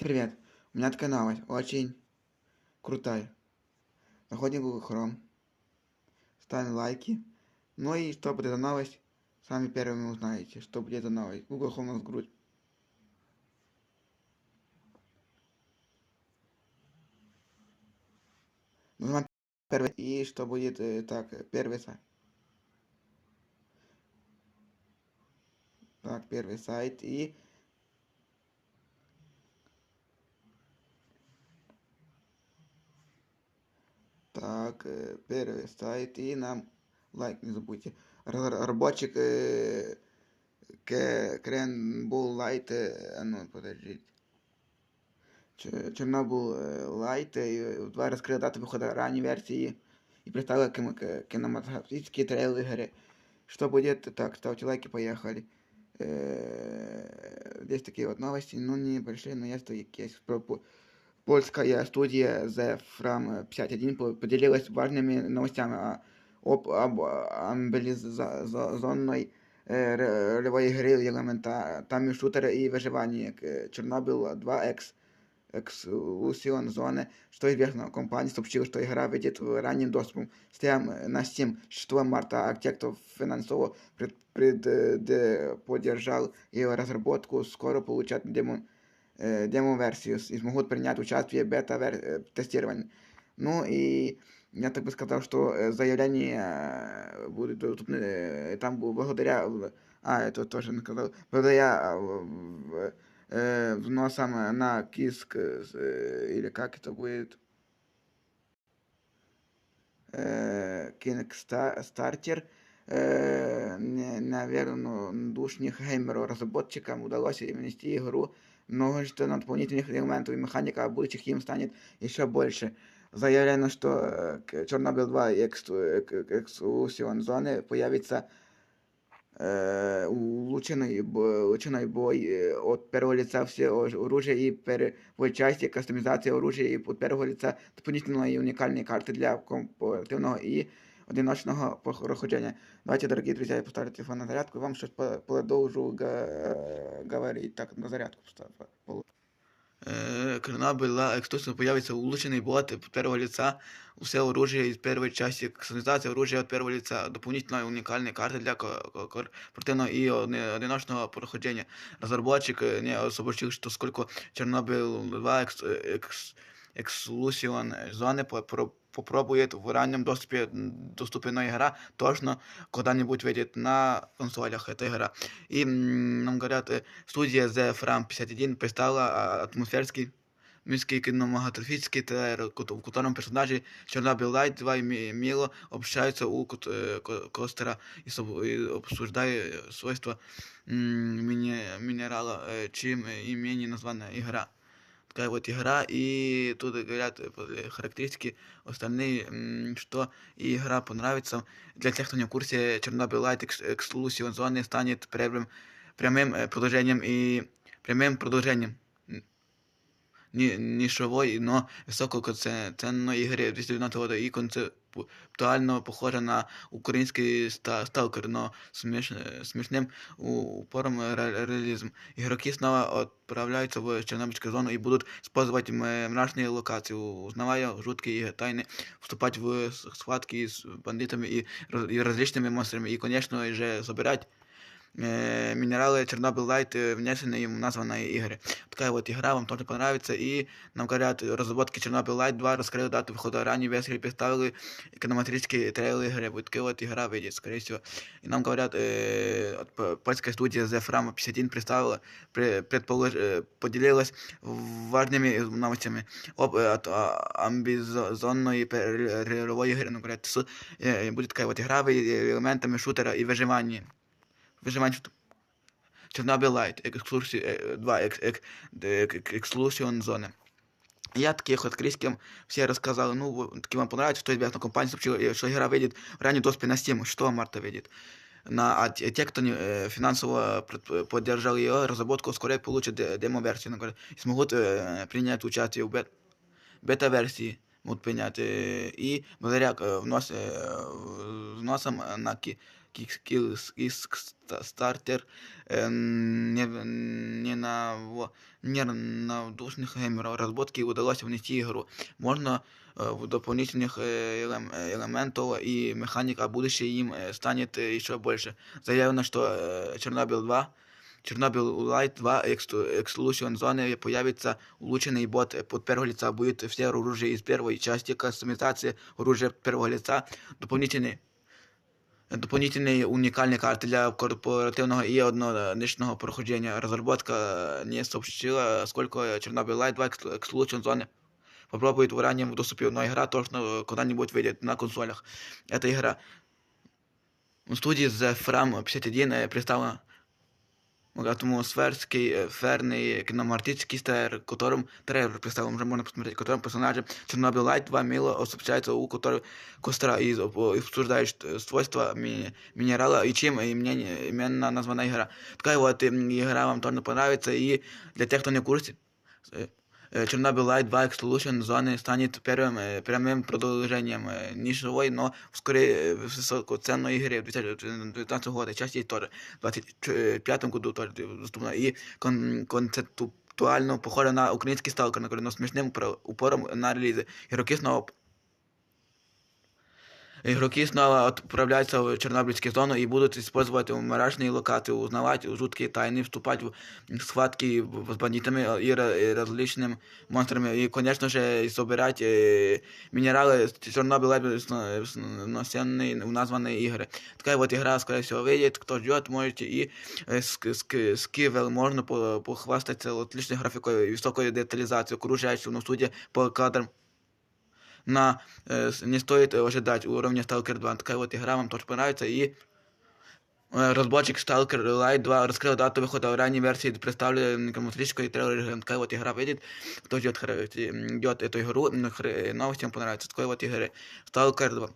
Привет, у меня такая новость, очень крутая. Заходим в Google Chrome, ставим лайки. Ну и что будет за новость, сами первыми узнаете, что будет за новость. Google Chrome у нас грудь. Нажимаем первый, и что будет, э, так, первый сайт. Так, первый сайт, и Так, э, первый сайт, и нам лайк не забудьте. Р- Рабочий э, К- Кренбул Лайт, э, а ну, подождите. Ч- Чернобыль э, Лайт, э, два раскрыла дату выхода ранней версии и представила кин- к- кинематографические трейлеры игры. Что будет? Так, ставьте лайки, поехали. Э, Здесь такие вот новости, ну небольшие, но есть есть. Про- по- Польская студия The From 51 по- поделилась важными новостями о- об, об амбилизованной э, р- ролевой игры, элементами шутера и выживания к- Чернобыль 2 X Exclusion Zone, что известно, компания сообщила, что игра выйдет в ранним доступом Steam, на Steam 6 марта, а те, кто финансово пред, пред- де- поддержал ее разработку, скоро получат демо, э, демо-версию и смогут принять участие в бета-тестировании. Ну и я так бы сказал, что э, заявления э, будут доступны э, там бу- благодаря... в- А, это тоже не сказал. Благодаря э, в- э, вносам на киск, э, или как это будет, э, Kickstarter, э, не- наверное, душних геймеров разработчикам удалось внести игру множество дополнительных элементов и механика, а будущих им станет еще больше. Заявлено, что э, к- Чернобыль 2 и Exclusion Zone появится э, улучшенный, бо- улучшенный бой э, от первого лица все ор- оружия и первой части, кастомизация оружия и от первого лица дополнительные и уникальные карты для компортивного и одиночного проходжения. Давайте, дорогие друзья, я поставлю телефон на зарядку и вам щось по- продолжу га- говорить. Так, на зарядку поставлю. Чернобыль эксклюзивно появится улучшенный бот от первого лица, все оружие из первой части, кастомизация оружия от первого лица, дополнительные уникальные карты для ко- ко- корпоративного и одни- одиночного прохождения. Разработчик э, не сообщил, что сколько Чернобыль 2 экс, экс, Exclusion зоны по- про- попробует в раннем доступе доступная игра точно когда-нибудь выйдет на консолях эта игра. И м, нам говорят, э, студия The From 51 представила а, атмосферский мирский кинематографический трейлер, в кото- в котором персонажи Чернобыль Лайт 2 и Ми- Мило общаются у кот- э, ко- Костера и, соб- и обсуждая э, свойства м, мини- минерала, э, чем Такая вот игра, и тут говорят э, по- э, характеристики остальные, м, что и игра понравится. Для тех, кто не в курсе, Чернобыль Light Ex- Exclusion Zone станет прямым, прямым э, продолжением и прямым продолжением н- ни- нишовой, но високоцінної ігри 290 года і концептуально похожа на український ста- сталкер, но сміш, смішним у- упором ре- реализм. Игроки снова отправляются в Чернобыльскую зону и будут использовать м- мрачные локации, узнавая жуткие тайны, вступать в с- схватки с бандитами и, раз- и различными монстрами, и, конечно же, собирать э, минералы Чернобыль Лайт, э, внесенные в названные игры. Такая вот игра вам тоже понравится. И нам говорят, разработки Чернобыль Лайт 2 раскрыли дату выхода ранней версии, представили кинематографические трейлеры игры. Вот такая вот игра выйдет, скорее всего. И нам говорят, э, от п- польская студия The From 51 представила, пре- предполож, э, поделилась важными новостями об э, от, а, амбизонной ролевой игры. Нам говорят, с, э, будет такая вот игра э, элементами шутера и выживания. Выживание шутера. Чернобыль Лайт, экскурсии, э, 2 эк, эк, эк, эксклюзион зоны. Я таких вот критикам все рассказал, ну, вот, таким вам понравится, что известно, компания сообщила, э, что игра выйдет в раннем доступе на Steam, 6 марта выйдет. На, а те, те, кто не, э, финансово пред- поддержал ее разработку, скоро получат де- демо-версию, например, и смогут э, принять участие в бет, бета-версии, могут принять, э, и благодаря э, внос, э, взносам на, ки, Kill Стартер э, не, не на во- не на душных геймеров разработки удалось внести игру. Можно э, в дополнительных э, элем- э, элементов и механик, а будущее им э, станет э, еще больше. Заявлено, что э, Чернобыль 2 Чернобыль Light 2 Extru- Exclusion зоны появится улучшенный бот э, под первого лица. Будет все оружие из первой части, кастомизация оружия первого лица, дополнительный Дополнительные уникальные карты для корпоративного и одноничного прохождения. Разработка э, не сообщила, сколько Чернобыль Light 2 Exclu- Exclusion зоны попробует в раннем доступе, но игра точно когда-нибудь выйдет на консолях. Эта игра у студии The Fram 51 э, представлена атмосферский, э, ферный кинематический трейлер, которым трейлер представлен, уже можно посмотреть, в котором персонажи Чернобыль Лайт 2 мило освещается, у которого костра и э, обсуждает э, свойства ми- минерала и чем именно, именно названа игра. Такая вот э, игра вам тоже понравится, и для тех, кто не в курсе, э, э, Чернобыль Light 2 Exclusion зоны станет первым э, прямым продолжением э, нишевой, но вскоре э, высокоценной игры в 2019 году. Часть есть тоже в 2025 году тоже доступна. И кон- концептуально похожа на український сталкер, но смішним про- упором на релізи. Ігроки снова Игроки снова отправляются в Чернобыльскую зону и будут использовать мрачные локации, узнавать жуткие тайны, вступать в схватки с бандитами и ра- и различными монстрами. И, конечно же, собирать э, минералы с Чернобыля сносенные в названные игры. Такая вот игра, скорее всего, выйдет. Кто ждет, можете и э, с, с, с Кивел можно по- похвастаться отличной графикой и высокой детализацией окружающего, но судя по кадрам на э, с- не стоит э, ожидать уровня Stalker 2. Такая вот игра вам тоже понравится. И э, разработчик Stalker Light 2 раскрыл дату выхода ранней версии представленной коммунистической трейлер игры. Такая вот игра выйдет. Кто ждет, хр- э, ждет эту игру, м, хр- новости вам понравится. Такой вот игры. Stalker 2.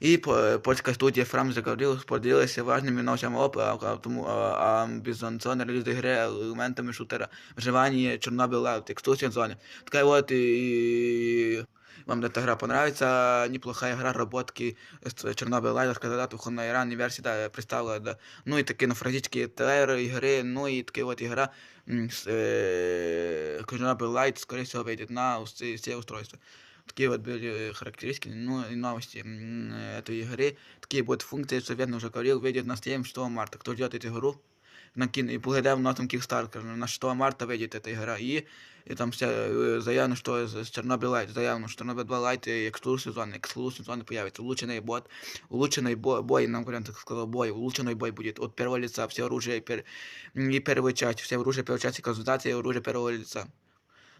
И по- польская студия Фрам заговорила, поделилась важными новостями об а, а, тому, а, амбиционной релиз игры элементами шутера выживание Чернобыля в текстурной зоне. Такая вот и вам эта игра понравится, неплохая игра разработки с Чернобыль Лайдер, когда выходная ранняя версия да, представила, да. Ну и такие нафразические трейлеры игры, ну и такая вот игра м, с э, Чернобыль Лайт, скорее всего, выйдет на все, все устройства. Такие вот были характеристики, ну и новости м, этой игры. Такие будут функции, что верно уже говорил, выйдет на 7 6 марта. Кто ждет эту игру, накину, и благодаря нашему Kickstarter, на 6 марта выйдет эта игра. И, и там все э, заявлено, что с Чернобыль Лайт, заявлено, что Чернобыль 2 Лайт и эксклюзив сезон, эксклюзив сезон появится. Улучшенный бот, улучшенный бой, бой нам говорят, так сказал, бой, улучшенный бой будет от первого лица, все оружие пер, и первая часть, все оружие первой части, консультации и оружие первого лица.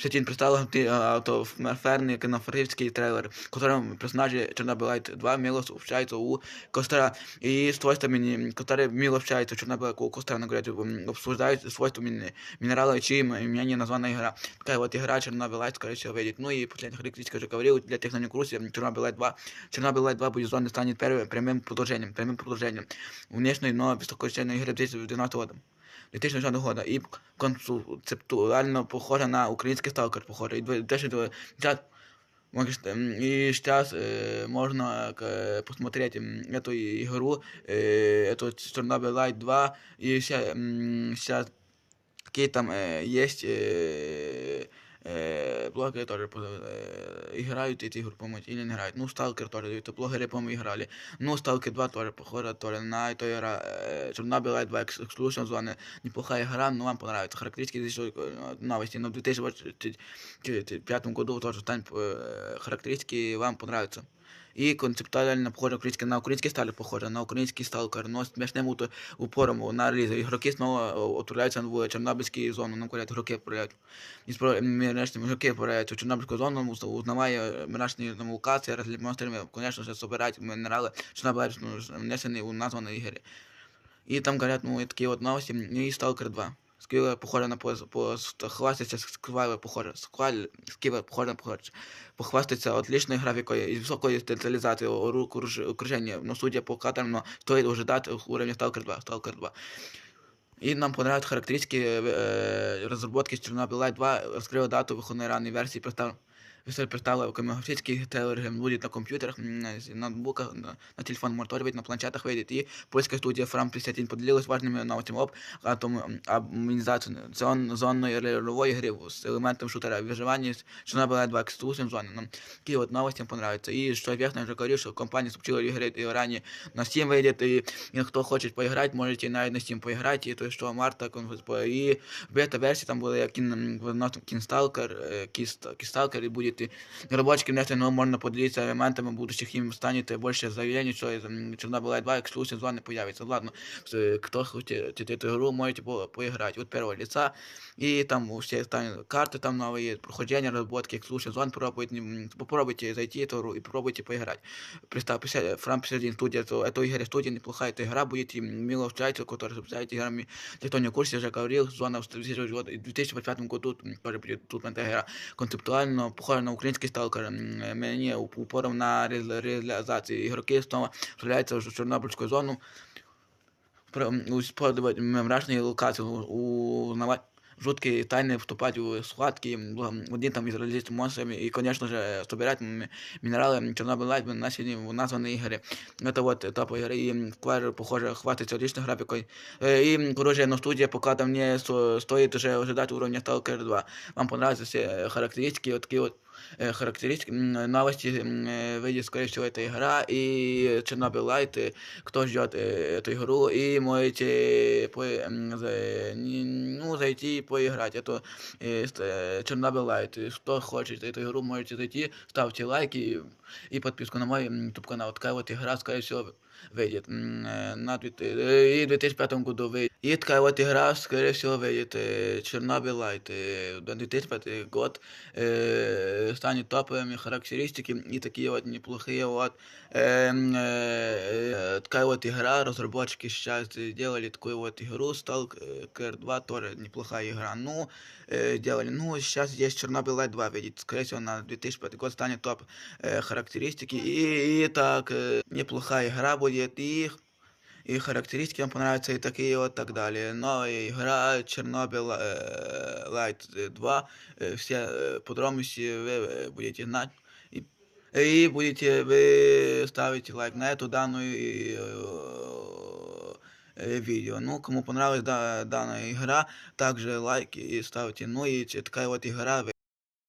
Щетин представил атмосферный кинофоревский трейлер, в котором персонажи Чернобыль Лайт 2 мило общаются у костра и свойствами, которые мило общаются у Чернобыля у костра, на говорят, м, обсуждают свойства мин- минерала, чьим именем названа игра. Такая вот игра Чернобыль Лайт, скорее всего, выйдет. Ну и последняя характеристика уже говорил, для тех, кто не в курсе, Чернобыль Лайт 2. Чернобыль Лайт 2 будет зоны станет первым прямым продолжением, прямым продолжением внешней, но высококачественной игры 2012 года. 2010 года и концептуально похожа на украинский сталкер, похоже. И 2020 Можешь, м, И сейчас э, можно э, посмотреть м, эту игру, э, эту Чернобыль Light 2, и сейчас какие там э, есть э, э, блогеры тоже э, играют эти игры, по-моему, или не играют. Ну, Сталкер тоже, это блогеры, по-моему, играли. Ну, Сталкер 2 тоже похоже, тоже на эту игра. Э, Чернобыль Light 2 Ex- Exclusion зоны. Неплохая игра, но вам понравится. Характеристики здесь э, новости, но в 2025 году тоже станет э, характеристики вам понравятся. І концептуально похоже українське на український сталь похоже, на український сталкер, но смішним упором на релізі. Ігроки знову отправляються в Чорнобильську зону, нам говорять, ігроки відправляють. І спро- мірашні ігроки відправляють у Чорнобильську зону, узнаває мірашні там, локації, розлімонстрами, звісно ж, собирають мінерали, ну, внесені у названі ігри. І там говорять, ну, такі от новості, і Stalker 2. Сквіла похоже на по, по хвастаться сквали похоже, скваль, сквіла похоже на похоже. Похвастаться отличною графікою і високою деталізацією рук окруження. Но судя по кадрам, но стоит ожидать уровня Stalker 2, Stalker 2. И нам понравились характеристики э, разработки Chernobyl Light 2, раскрыла дату выходной ранней версии, представил Весель представила графический трейлер будет на компьютерах, м, на с- ноутбуках, на, на телефон может быть, на планшетах выйдет. И польская студия Фрам 51 поделилась важными новостями об атом, обмінізації зон, зонної рольової гри з елементом шутера виживання з Chernobyl 2 ексклюзив зони. Нам такі от новості їм понравятся. І що я вже говорив, що компанія супчила ігри і ранее на Steam вийде, і, і хто хоче поіграти, можете навіть на Steam поіграти, і то, що марта, конф- і в бета-версії там буде кін, кінсталкер, кісталкер, і буде і разработчики внесли, но можно поделиться элементами будущих им станет больше заявлений, что из м, Chernobyl 2 эксклюзив зоны появится. Ладно, с- кто хочет эту игру, можете по- поиграть от первого лица. И там у всех станет карты там новые, прохождение, разработки, эксклюзив зон попробуйте, м, попробуйте зайти в эту игру и попробуйте поиграть. Представь, 50 Фрам 51 студия, это, это игра студия неплохая, эта игра будет и Милов Чайцев, который запускает играми, для кто не в курсе, уже говорил, зона в 2025 году м, тоже будет тут эта игра концептуально похоже на український сталкер. М, Мені уп- упором на реали- реалізації ігроки знову вставляються в Чорнобильську зону. Про- м, у сподобать мрачної локації узнавати жуткие тайны, вступать в схватки, м, один там из различных монстрами и, конечно же, собирать м- минералы Чернобыль Лайт населены в названной игре. Это вот этап игры, и м, Square, похоже, хватится личной графикой. Э, И, короче, но студия пока там не сто- стоит уже ожидать уровня Stalker 2. Вам понравятся все э, характеристики, вот такие вот э, характеристики, м, новости, м, э, выйдет, скорее всего, эта игра, и Чернобыль Лайт, э, кто ждет э, эту игру, и можете по, м, за- не- ну, зайти и поиграть. Это э, ст- э, Чернобыль Лайт. И Кто хочет эту игру, можете зайти, ставьте лайки и подписку на мой YouTube канал. Такая вот игра, скорее всего, выйдет м, э, на две ты- э, и в 2005 году выйдет. И такая вот игра, скорее всего, выйдет э, Чернобыль Лайт. э, в 2005 год э, станет топовыми характеристики и такие вот неплохие вот. Эм, э, такая вот игра, разработчики сейчас сделали такую вот игру, Stalker 2 тоже неплохая игра. Ну, э, делали, ну, сейчас есть Чернобыль Лайт 2, видите, скорее всего, на 2005 год станет топ э, характеристики. И, и так, э, неплохая игра будет, и и характеристики вам понравятся, и такие вот так далее. Новая игра Чернобыль э, Light 2, э, все э, подробности вы э, будете знать. И, и будете вы ставить лайк на эту данную э, э, видео. Ну, кому понравилась да, данная игра, также лайки и ставьте. Ну и такая вот игра.